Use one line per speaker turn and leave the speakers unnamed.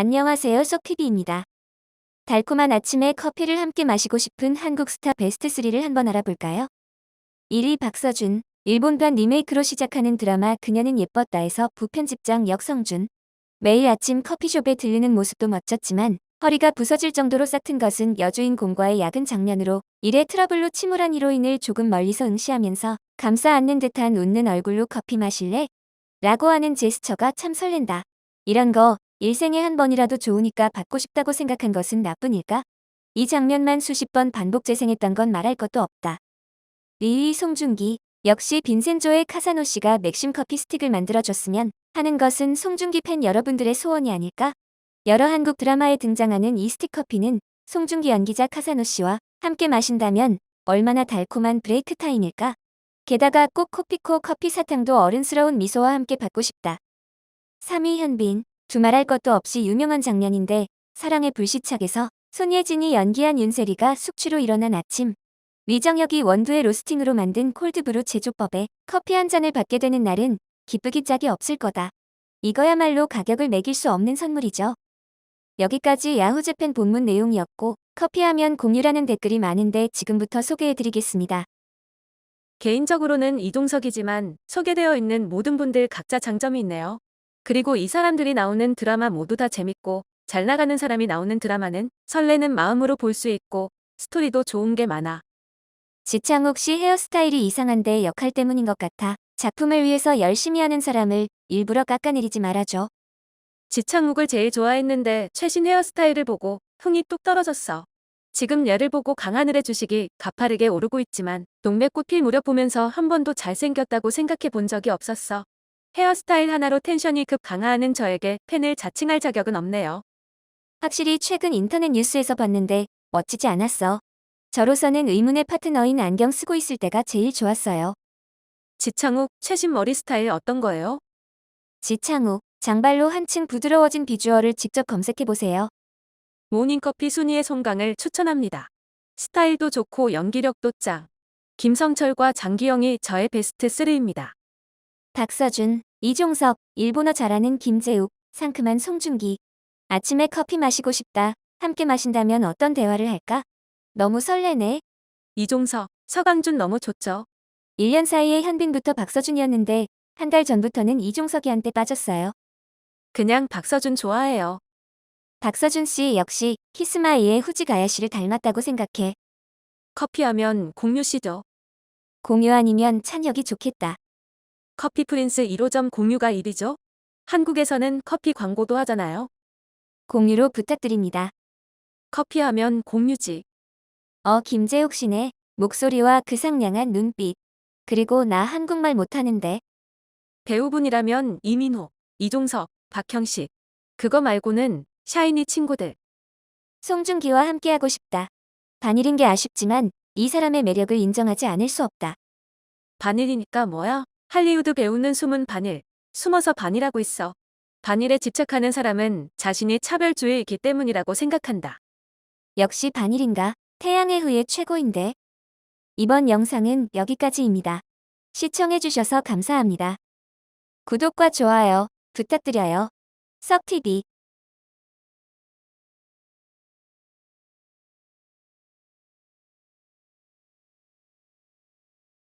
안녕하세요. 석TV입니다. 달콤한 아침에 커피를 함께 마시고 싶은 한국 스타 베스트 3를 한번 알아볼까요? 1위 박서준, 일본판 리메이크로 시작하는 드라마 그녀는 예뻤다에서 부편집장 역성준. 매일 아침 커피숍에 들르는 모습도 멋졌지만 허리가 부서질 정도로 싹튼 것은 여주인공과의 야근 장면으로 일의 트러블로 침울한 히로인을 조금 멀리서 응시하면서 감싸 안는 듯한 웃는 얼굴로 커피 마실래? 라고 하는 제스처가 참 설렌다. 이런 거 일생에 한 번이라도 좋으니까 받고 싶다고 생각한 것은 나뿐일까? 이 장면만 수십 번 반복 재생했던 건 말할 것도 없다. 2위 송중기 역시 빈센조의 카사노 씨가 맥심 커피 스틱을 만들어줬으면 하는 것은 송중기 팬 여러분들의 소원이 아닐까? 여러 한국 드라마에 등장하는 이 스틱 커피는 송중기 연기자 카사노 씨와 함께 마신다면 얼마나 달콤한 브레이크 타임일까? 게다가 꼭 코피코 커피 사탕도 어른스러운 미소와 함께 받고 싶다. 3위 현빈 두말할 것도 없이 유명한 장면인데 사랑의 불시착에서 손예진이 연기한 윤세리가 숙취로 일어난 아침 위정혁이 원두의 로스팅으로 만든 콜드브루 제조법에 커피 한 잔을 받게 되는 날은 기쁘기 짝이 없을 거다. 이거야말로 가격을 매길 수 없는 선물이죠. 여기까지 야후재팬 본문 내용이었고 커피하면 공유라는 댓글이 많은데 지금부터 소개해드리겠습니다.
개인적으로는 이동석이지만 소개되어 있는 모든 분들 각자 장점이 있네요. 그리고 이 사람들이 나오는 드라마 모두 다 재밌고 잘 나가는 사람이 나오는 드라마는 설레는 마음으로 볼 수 있고 스토리도 좋은 게 많아.
지창욱 씨 헤어스타일이 이상한데 역할 때문인 것 같아 작품을 위해서 열심히 하는 사람을 일부러 깎아내리지 말아줘.
지창욱을 제일 좋아했는데 최신 헤어스타일을 보고 흥이 뚝 떨어졌어. 지금 얘를 보고 강하늘의 주식이 가파르게 오르고 있지만 동백꽃 필 무렵 보면서 한 번도 잘생겼다고 생각해 본 적이 없었어. 헤어스타일 하나로 텐션이 급 강화하는 저에게 팬을 자칭할 자격은 없네요.
확실히 최근 인터넷 뉴스에서 봤는데 멋지지 않았어. 저로서는 의문의 파트너인 안경 쓰고 있을 때가 제일 좋았어요.
지창욱 최신 머리 스타일 어떤 거예요?
지창욱, 장발로 한층 부드러워진 비주얼을 직접 검색해보세요.
모닝커피 순위의 송강을 추천합니다. 스타일도 좋고 연기력도 짱. 김성철과 장기영이 저의 베스트 3입니다.
박서준, 이종석, 일본어 잘하는 김재욱, 상큼한 송중기. 아침에 커피 마시고 싶다. 함께 마신다면 어떤 대화를 할까? 너무 설레네.
이종석, 서강준 너무 좋죠.
1년 사이에 현빈부터 박서준이었는데 한 달 전부터는 이종석이한테 빠졌어요.
그냥 박서준 좋아해요.
박서준 씨 역시 키스마이의 후지 가야 씨를 닮았다고 생각해.
커피하면 공유시죠.
공유 아니면 찬혁이 좋겠다.
커피 프린스 1호점 공유가 1위죠. 한국에서는 커피 광고도 하잖아요.
공유로 부탁드립니다.
커피하면 공유지.
어 김재욱 씨네. 목소리와 그 상냥한 눈빛. 그리고 나 한국말 못하는데
배우분이라면 이민호, 이종석, 박형식. 그거 말고는 샤이니 친구들.
송중기와 함께하고 싶다. 반일인 게 아쉽지만 이 사람의 매력을 인정하지 않을 수 없다.
반일이니까 뭐야? 할리우드 배우는 숨은 반일. 숨어서 반일하고 있어. 반일에 집착하는 사람은 자신이 차별주의이기 때문이라고 생각한다.
역시 반일인가? 태양의 후예 최고인데. 이번 영상은 여기까지입니다. 시청해주셔서 감사합니다. 구독과 좋아요 부탁드려요. 썩TV